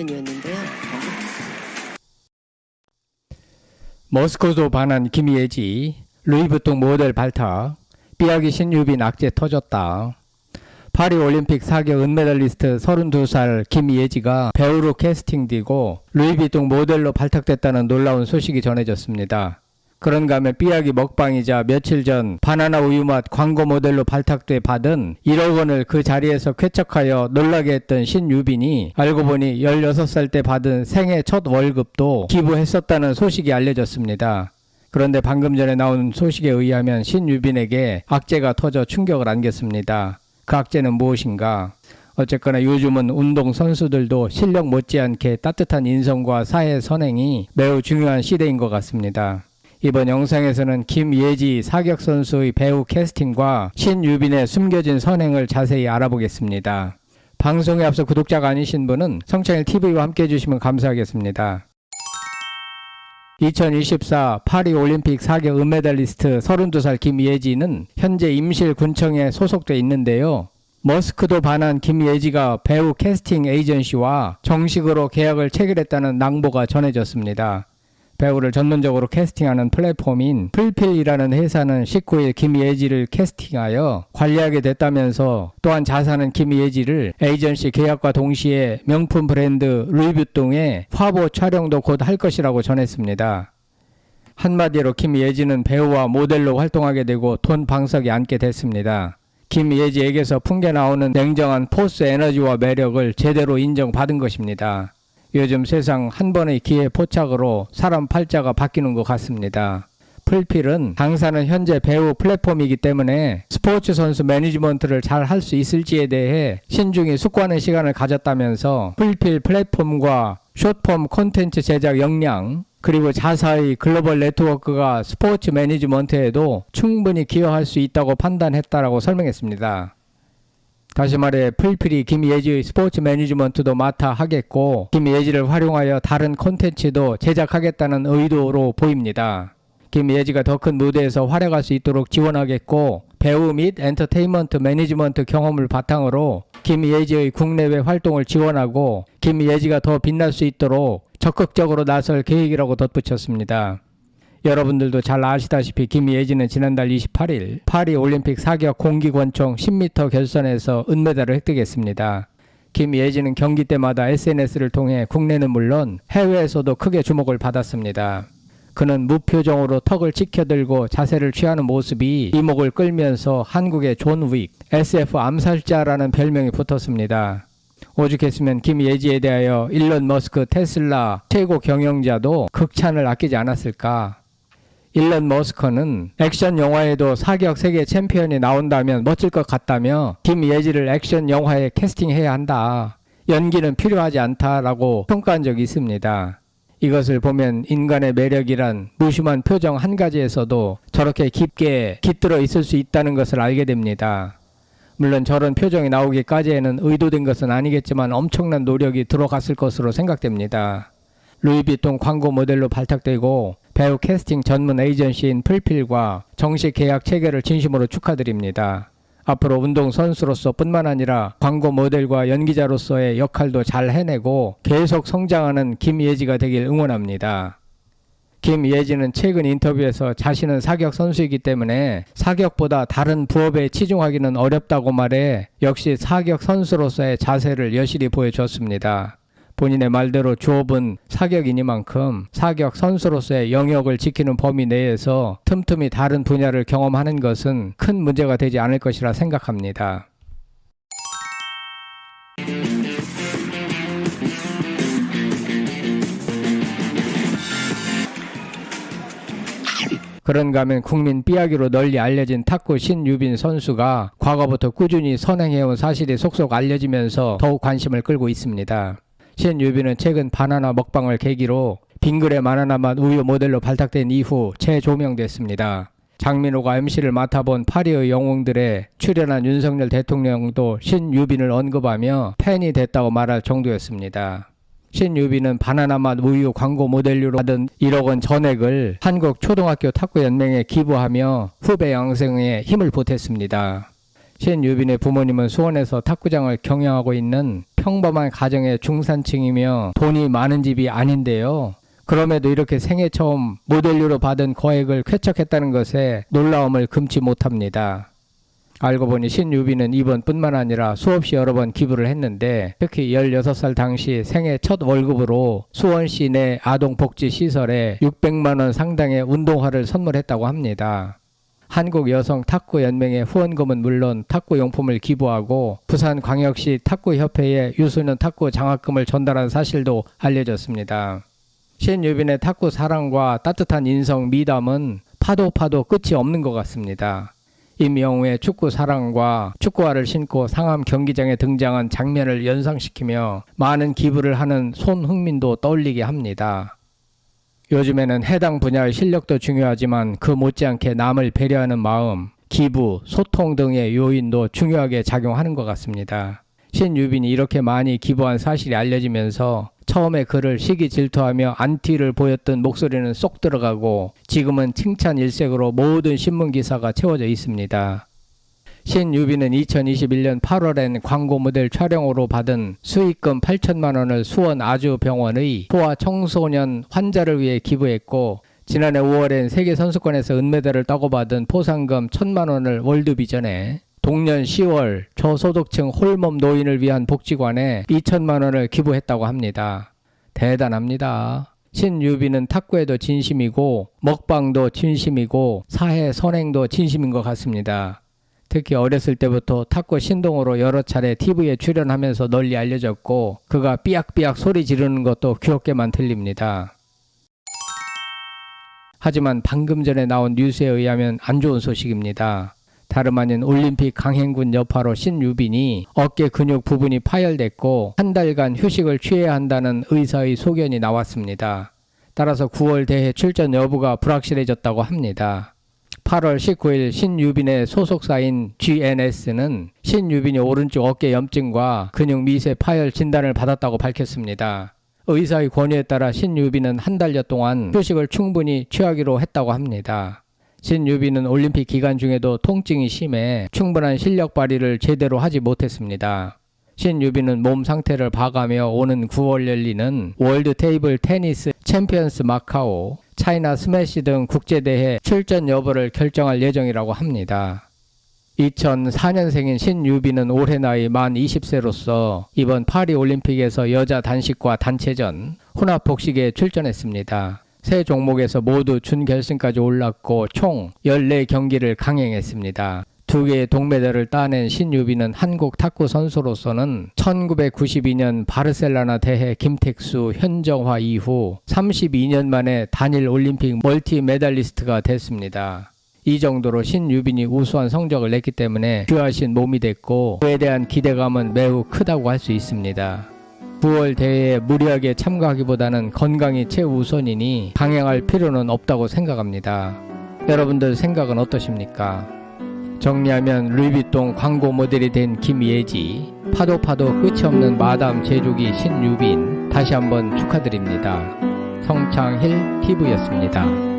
장면이었는데요. 모스코도 반한 김예지, 루이부통 모델 발탁, 삐약이 신유빈 낙제 터졌다. 파리 올림픽 사격 은메달리스트 32살 김예지가 배우로 캐스팅되고 루이비통 모델로 발탁됐다는 놀라운 소식이 전해졌습니다. 그런가 하면 삐약이 먹방이자 며칠 전 바나나 우유 맛 광고 모델로 발탁돼 받은 1억 원을 그 자리에서 쾌척하여 놀라게 했던 신유빈이 알고 보니 16살 때 받은 생애 첫 월급도 기부했었다는 소식이 알려졌습니다. 그런데 방금 전에 나온 소식에 의하면 신유빈에게 악재가 터져 충격을 안겼습니다. 그 악재는 무엇인가? 어쨌거나 요즘은 운동 선수들도 실력 못지않게 따뜻한 인성과 사회 선행이 매우 중요한 시대인 것 같습니다. 이번 영상에서는 김예지 사격 선수의 배우 캐스팅과 신유빈의 숨겨진 선행을 자세히 알아보겠습니다. 방송에 앞서 구독자가 아니신 분은 성창일 TV와 함께 해주시면 감사하겠습니다. 2024 파리 올림픽 사격 은메달리스트 32살 김예지는 현재 임실군청에 소속돼 있는데요. 머스크도 반한 김예지가 배우 캐스팅 에이전시와 정식으로 계약을 체결했다는 낭보가 전해졌습니다. 배우를 전문적으로 캐스팅하는 플랫폼인 풀필이라는 회사는 19일 김예지를 캐스팅하여 관리하게 됐다면서 또한 자사는 김예지를 에이전시 계약과 동시에 명품 브랜드 루이비통의 화보 촬영도 곧 할 것이라고 전했습니다. 한마디로 김예지는 배우와 모델로 활동하게 되고 돈 방석에 앉게 됐습니다. 김예지에게서 풍겨 나오는 냉정한 포스 에너지와 매력을 제대로 인정받은 것입니다. 요즘 세상 한 번의 기회 포착으로 사람 팔자가 바뀌는 것 같습니다. 풀필은 당사는 현재 배우 플랫폼이기 때문에 스포츠 선수 매니지먼트를 잘 할 수 있을지에 대해 신중히 숙고하는 시간을 가졌다면서 풀필 플랫폼과 숏폼 콘텐츠 제작 역량 그리고 자사의 글로벌 네트워크가 스포츠 매니지먼트에도 충분히 기여할 수 있다고 판단했다라고 설명했습니다. 다시 말해 풀필이 김예지의 스포츠 매니지먼트도 맡아 하겠고 김예지를 활용하여 다른 콘텐츠도 제작하겠다는 의도로 보입니다. 김예지가 더 큰 무대에서 활약할 수 있도록 지원하겠고 배우 및 엔터테인먼트 매니지먼트 경험을 바탕으로 김예지의 국내외 활동을 지원하고 김예지가 더 빛날 수 있도록 적극적으로 나설 계획이라고 덧붙였습니다. 여러분들도 잘 아시다시피 김예지는 지난달 28일 파리 올림픽 사격 공기 권총 10m 결선에서 은메달을 획득했습니다. 김예지는 경기 때마다 SNS를 통해 국내는 물론 해외에서도 크게 주목을 받았습니다. 그는 무표정으로 턱을 치켜들고 자세를 취하는 모습이 이목을 끌면서 한국의 존 윅, SF 암살자라는 별명이 붙었습니다. 오죽했으면 김예지에 대하여 일론 머스크 테슬라 최고 경영자도 극찬을 아끼지 않았을까. 일론 머스크는 액션 영화에도 사격 세계 챔피언이 나온다면 멋질 것 같다며 김예지를 액션 영화에 캐스팅해야 한다. 연기는 필요하지 않다라고 평가한 적이 있습니다. 이것을 보면 인간의 매력이란 무심한 표정 한 가지에서도 저렇게 깊게 깃들어 있을 수 있다는 것을 알게 됩니다. 물론 저런 표정이 나오기까지에는 의도된 것은 아니겠지만 엄청난 노력이 들어갔을 것으로 생각됩니다. 루이비통 광고 모델로 발탁되고 배우 캐스팅 전문 에이전시인 풀필과 정식 계약 체결을 진심으로 축하드립니다. 앞으로 운동 선수로서 뿐만 아니라 광고 모델과 연기자로서의 역할도 잘 해내고 계속 성장하는 김예지가 되길 응원합니다. 김예지는 최근 인터뷰에서 자신은 사격 선수이기 때문에 사격보다 다른 부업에 치중하기는 어렵다고 말해 역시 사격 선수로서의 자세를 여실히 보여줬습니다. 본인의 말대로 주업은 사격이니만큼 사격 선수로서의 영역을 지키는 범위 내에서 틈틈이 다른 분야를 경험하는 것은 큰 문제가 되지 않을 것이라 생각합니다. 그런가 하면 국민 삐약이로 널리 알려진 탁구 신유빈 선수가 과거부터 꾸준히 선행해온 사실이 속속 알려지면서 더욱 관심을 끌고 있습니다. 신유빈은 최근 바나나 먹방을 계기로 빙글의 바나나 맛 우유 모델로 발탁된 이후 재조명됐습니다. 장민호가 MC를 맡아본 파리의 영웅들에 출연한 윤석열 대통령도 신유빈을 언급하며 팬이 됐다고 말할 정도였습니다. 신유빈은 바나나 맛 우유 광고 모델료로 받은 1억 원 전액을 한국 초등학교 탁구 연맹에 기부하며 후배 양성에 힘을 보탰습니다. 신유빈의 부모님은 수원에서 탁구장을 경영하고 있는 평범한 가정의 중산층이며 돈이 많은 집이 아닌데요. 그럼에도 이렇게 생애 처음 모델료로 받은 거액을 쾌척했다는 것에 놀라움을 금치 못합니다. 알고 보니 신유비는 이번뿐만 아니라 수없이 여러 번 기부를 했는데 특히 16살 당시 생애 첫 월급으로 수원시 내 아동복지시설에 600만 원 상당의 운동화를 선물했다고 합니다. 한국 여성 탁구 연맹의 후원금은 물론 탁구 용품을 기부하고 부산 광역시 탁구 협회에 유소년 탁구 장학금을 전달한 사실도 알려졌습니다. 신유빈의 탁구 사랑과 따뜻한 인성 미담은 파도 파도 끝이 없는 것 같습니다. 임영웅의 축구 사랑과 축구화를 신고 상암 경기장에 등장한 장면을 연상시키며 많은 기부를 하는 손흥민도 떠올리게 합니다. 요즘에는 해당 분야의 실력도 중요하지만 그 못지않게 남을 배려하는 마음, 기부, 소통 등의 요인도 중요하게 작용하는 것 같습니다. 신유빈이 이렇게 많이 기부한 사실이 알려지면서 처음에 그를 시기 질투하며 안티를 보였던 목소리는 쏙 들어가고 지금은 칭찬 일색으로 모든 신문 기사가 채워져 있습니다. 신유빈은 2021년 8월엔 광고 모델 촬영으로 받은 수익금 8천만 원을 수원 아주병원의 소아 청소년 환자를 위해 기부했고 지난해 5월엔 세계 선수권에서 은메달을 따고 받은 포상금 1천만 원을 월드비전에 동년 10월 저소득층 홀몸 노인을 위한 복지관에 2천만 원을 기부했다고 합니다. 대단합니다. 신유비는 탁구에도 진심이고 먹방도 진심이고 사회 선행도 진심인 것 같습니다. 특히 어렸을 때부터 탁구 신동으로 여러 차례 TV에 출연하면서 널리 알려졌고 그가 삐약삐약 소리 지르는 것도 귀엽게만 들립니다. 하지만 방금 전에 나온 뉴스에 의하면 안 좋은 소식입니다. 다름 아닌 올림픽 강행군 여파로 신유빈이 어깨 근육 부분이 파열됐고 한 달간 휴식을 취해야 한다는 의사의 소견이 나왔습니다. 따라서 9월 대회 출전 여부가 불확실해졌다고 합니다. 8월 19일 신유빈의 소속사인 GNS는 신유빈이 오른쪽 어깨 염증과 근육 미세 파열 진단을 받았다고 밝혔습니다. 의사의 권유에 따라 신유빈은 한 달여 동안 휴식을 충분히 취하기로 했다고 합니다. 신유빈은 올림픽 기간 중에도 통증이 심해 충분한 실력 발휘를 제대로 하지 못했습니다. 신유빈은 몸 상태를 봐가며 오는 9월 열리는 월드 테이블 테니스 챔피언스 마카오, 차이나 스매시 등 국제대회 출전 여부를 결정할 예정이라고 합니다. 2004년생인 신유빈은 올해 나이 만 20세로서 이번 파리 올림픽에서 여자 단식과 단체전, 혼합 복식에 출전했습니다. 세 종목에서 모두 준결승까지 올랐고 총 14경기를 강행했습니다. 두 개의 동메달을 따낸 신유빈은 한국 탁구 선수로서는 1992년 바르셀로나 대회 김택수, 현정화 이후 32년 만에 단일 올림픽 멀티 메달리스트가 됐습니다. 이 정도로 신유빈이 우수한 성적을 냈기 때문에 귀하신 몸이 됐고 그에 대한 기대감은 매우 크다고 할 수 있습니다. 9월 대회에 무리하게 참가하기보다는 건강이 최우선이니 강행할 필요는 없다고 생각합니다. 여러분들 생각은 어떠십니까? 정리하면 루이비통 광고 모델이 된 김예지, 파도 파도 끝이 없는 마담 제조기 신유빈 다시 한번 축하드립니다. 성창힐 TV였습니다.